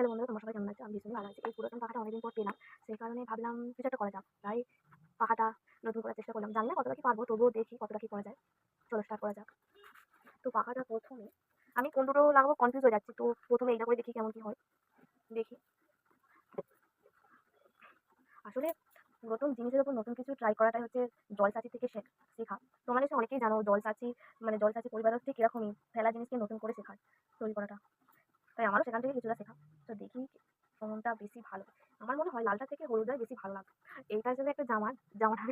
Hello বন্ধুরা তোমরা সবাই কেমন আছো? আমি ভীষণ ভালো আছি। এই পুরাতন পাখাটা অনেকদিন পর পেলাম। সেই কারণে ভাবলাম কিছু একটা করা যাক। তাই পাখাটা নতুন করার চেষ্টা করলাম। জানি না কতটা কি পারব, তবুও দেখি কতটা কি করা যায়। চলো স্টার্ট করা যাক। তো পাখাটা প্রথমে আমি কোন দুটো লাগাবো কনফিউজ হয়ে যাচ্ছি। তো প্রথমে এইটা করে দেখি কেমন কি হয়। দেখি। আসলে নতুন জিনিসের উপর নতুন কিছু ট্রাই করাটাই হচ্ছে জলসাচি থেকে শেখ। তোমরা নিশ্চয়ই অনেকেই জানো, জলসাচি মানে জলসাচি পরিবারের ঠিক এরকমই। ফেলা জিনিসকে নতুন করে শেখায় তৈরি করাটা তাই আমারও সেখান থেকে কিছুটা শেখা তো দেখি কোনটা বেশি ভালো। আমার মনে হয় লালটা থেকে হলুদটাই বেশি ভালো লাগে এইটার জন্য একটা জামা জামাটা